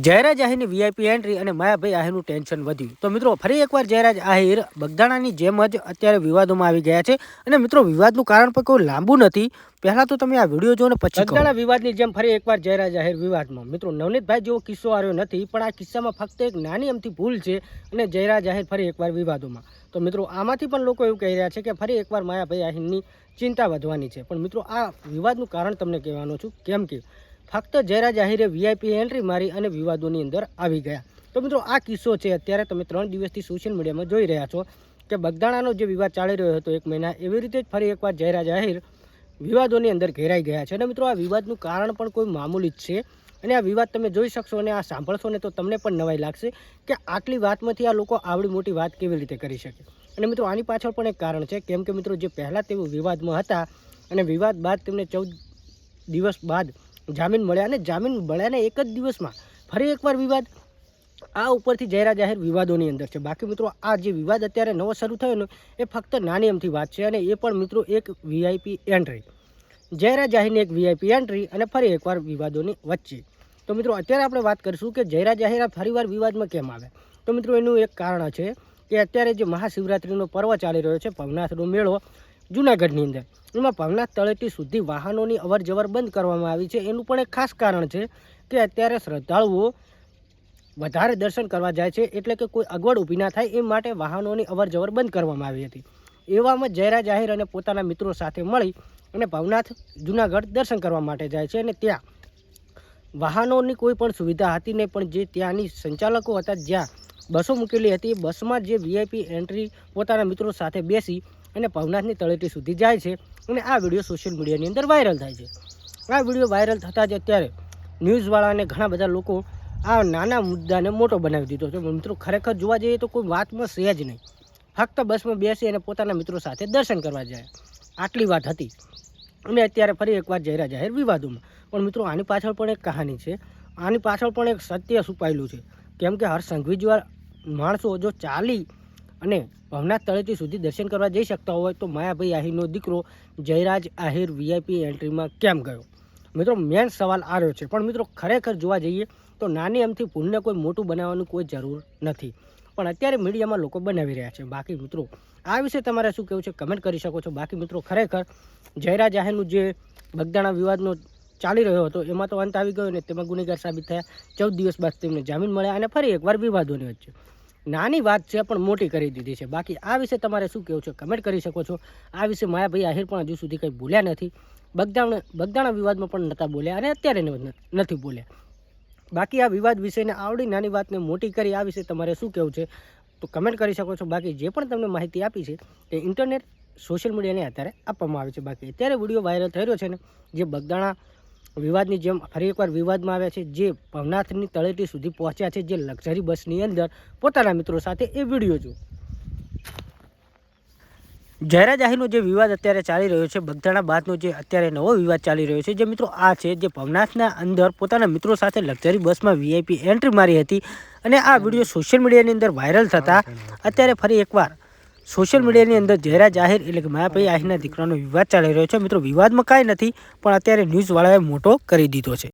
Jayraj આહિરની VIP entry અને Mayabhai આહિરનું tension વધ્યું. તો મિત્રો, ફરી એકવાર જયરાજ આહિર બગદાણાની જેમ જ અત્યારે વિવાદોમાં આવી ગયા છે. અને મિત્રો, વિવાદનું કારણ પણ કોઈ લાંબુ નથી. પહેલાં તો તમે આ વીડિયો જો ને પછી બગદાણા વિવાદની જેમ ફરી એકવાર જયરાજ આહિર વિવાદમાં. મિત્રો, નવનીતભાઈ જેવો કિસ્સો આવ્યો નથી, પણ આ કિસ્સામાં ફક્ત એક નાની અમથી ભૂલ છે અને જયરાજ આહિર ફરી એકવાર વિવાદોમાં. તો મિત્રો, આમાંથી પણ લોકો એવું કહી રહ્યા છે કે ફરી એકવાર માયાભાઈ આહિરની ચિંતા વધવાની છે. પણ મિત્રો, આ વિવાદનું કારણ તમને કહેવાનો છું. કેમ કે ફક્ત જયરાજ આહિરે વીઆઈપી એન્ટ્રી મારી અને વિવાદોની અંદર આવી ગયા. તો મિત્રો, આ કિસ્સો છે અત્યારે તમે ત્રણ દિવસથી સોશિયલ મીડિયામાં જોઈ રહ્યા છો કે બગદાણાનો જે વિવાદ ચાલી રહ્યો હતો એક મહિના, એવી રીતે જ ફરી એકવાર જયરાજ આહિર વિવાદોની અંદર ઘેરાઈ ગયા છે. અને મિત્રો, આ વિવાદનું કારણ પણ કોઈ મામૂલી જ છે. અને આ વિવાદ તમે જોઈ શકશો અને આ સાંભળશો ને તો તમને પણ નવાઈ લાગશે કે આટલી વાતમાંથી આ લોકો આવડી મોટી વાત કેવી રીતે કરી શકે. અને મિત્રો, આની પાછળ પણ એક કારણ છે. કેમ કે મિત્રો, જે પહેલાં તેઓ વિવાદમાં હતા અને વિવાદ બાદ તેમને ચૌદ દિવસ બાદ જામીન મળ્યા અને જામીન મળ્યાને એક જ દિવસમાં ફરી એકવાર વિવાદ આ ઉપરથી જાહેરા જાહેર વિવાદોની અંદર છે. બાકી મિત્રો, આ જે વિવાદ અત્યારે નવો શરૂ થયો ને, એ ફક્ત નાની અમથી વાત છે અને એ પણ મિત્રો એક વીઆઈપી એન્ટ્રી જયરા જાહેરની એક વીઆઈપી એન્ટ્રી અને ફરી એકવાર વિવાદોની વચ્ચે. તો મિત્રો, અત્યારે આપણે વાત કરીશું કે જયરા જાહેર ફરીવાર વિવાદમાં કેમ આવે? તો મિત્રો, એનું એક કારણ છે કે અત્યારે જે મહાશિવરાત્રિનો પર્વ ચાલી રહ્યો છે, ભવનાથનો મેળો જૂનાગઢની અંદર. એમાં ભવનાથ તળેટી સુધી વાહનોની અવર જવર બંધ કરવામાં આવી છે. એનું પણ એક ખાસ કારણ છે કે અત્યારે શ્રદ્ધાળુઓ વધારે દર્શન કરવા જાય છે એટલે કે કોઈ અગવડ ઊભી ના થાય એ માટે વાહનોની અવર જવર બંધ કરવામાં આવી હતી. એવામાં જયરા જાહેર અને પોતાના મિત્રો સાથે મળી અને ભવનાથ જૂનાગઢ દર્શન કરવા માટે જાય છે અને ત્યાં વાહનોની કોઈ પણ સુવિધા હતી નહીં, પણ જે ત્યાંની સંચાલકો હતા, જ્યાં બસો મૂકેલી હતી, બસમાં જે વીઆઈપી એન્ટ્રી પોતાના મિત્રો સાથે બેસી અને ભવનાથની તળેટી સુધી જાય છે અને આ વીડિયો સોશિયલ મીડિયાની અંદર વાયરલ થાય છે. આ વીડિયો વાયરલ થતાં જ અત્યારે ન્યૂઝવાળાને ઘણા બધા લોકો આ નાના મુદ્દાને મોટો બનાવી દીધો છે. મિત્રો, ખરેખર જોવા જઈએ તો કોઈ વાતમાં છે જ નહીં. ફક્ત બસમાં બેસી અને પોતાના મિત્રો સાથે દર્શન કરવા જાય. આટલી વાત હતી. અને અત્યારે ફરી એકવાર જાહેરા જાહેર વિવાદોમાં. પણ મિત્રો, આની પાછળ પણ એક કહાની છે. આની પાછળ પણ એક સત્ય છુપાયેલું છે. કેમ કે હર સંઘવી માણસો જો ચાલી અને ભવનાથ તળેટી સુધી દર્શન કરવા જઈ શકતા હોય તો માયાભાઈ આહિરનો દીકરો જયરાજ આહિર વીઆઈપી એન્ટ્રીમાં કેમ ગયો? મિત્રો મેન સવાલ આ રહ્યો છે. પણ મિત્રો, ખરેખર જોવા જઈએ તો નાની એમથી ભૂલને કોઈ મોટું બનાવવાની કોઈ જરૂર નથી. પણ અત્યારે મીડિયામાં લોકો બનાવી રહ્યા છે. બાકી મિત્રો, આ વિશે તમારે શું કહેવું છે કમેન્ટ કરી શકો છો. બાકી મિત્રો, ખરેખર જયરાજ આહિરનું જે બગદાણા વિવાદનો ચાલી રહ્યો હતો, એમાં તો અંત આવી ગયો ને તેમાં ગુનેગાર સાબિત થયા. ચૌદ દિવસ બાદ તેમને જામીન મળ્યા અને ફરી એકવાર વિવાદોની વચ્ચે. નાની વાત છે, પણ મોટી કરી દીધી છે. બાકી આ વિશે તમારે શું કહેવું છે કમેન્ટ કરી શકો છો. આ વિશે માયાભાઈ આહિર પણ હજુ સુધી કંઈ બોલ્યા નથી. બગદાણા બગદાણા વિવાદમાં પણ નહોતા બોલ્યા અને અત્યારે નથી બોલ્યા. બાકી આ વિવાદ વિશેને આવડી નાની વાતને મોટી કરી, આ વિશે તમારે શું કહેવું છે, તો કમેન્ટ કરી શકો છો. બાકી જે પણ તમને માહિતી આપી છે તે ઇન્ટરનેટ સોશિયલ મીડિયાને આધારે આપવામાં આવે છે. બાકી અત્યારે વીડિયો વાયરલ થઈ રહ્યો છે ને, જે બગદાણા વિવાદની જેમ ફરી એકવાર વિવાદમાં આવ્યા છે, જે ભવનાથની તળેટી સુધી પહોંચ્યા છે, જે લક્ઝરી બસની અંદર પોતાના મિત્રો સાથે એ વીડિયો જો જયરાજ આહિરનો જે વિવાદ અત્યારે ચાલી રહ્યો છે, બગદાણા બાદનો જે અત્યારે નવો વિવાદ ચાલી રહ્યો છે, જે મિત્રો આ છે, જે ભવનાથના અંદર પોતાના મિત્રો સાથે લક્ઝરી બસમાં વીઆઈપી એન્ટ્રી મારી હતી અને આ વીડિયો સોશિયલ મીડિયાની અંદર વાયરલ થતાં અત્યારે ફરી એકવાર સોશિયલ મીડિયાની અંદર જયરાજ જાહેર એટલે કે માયાભાઈ આહિરના દીકરાનો વિવાદ ચાલી રહ્યો છે. મિત્રો, વિવાદમાં કાંઈ નથી, પણ અત્યારે ન્યૂઝવાળાએ મોટો કરી દીધો છે.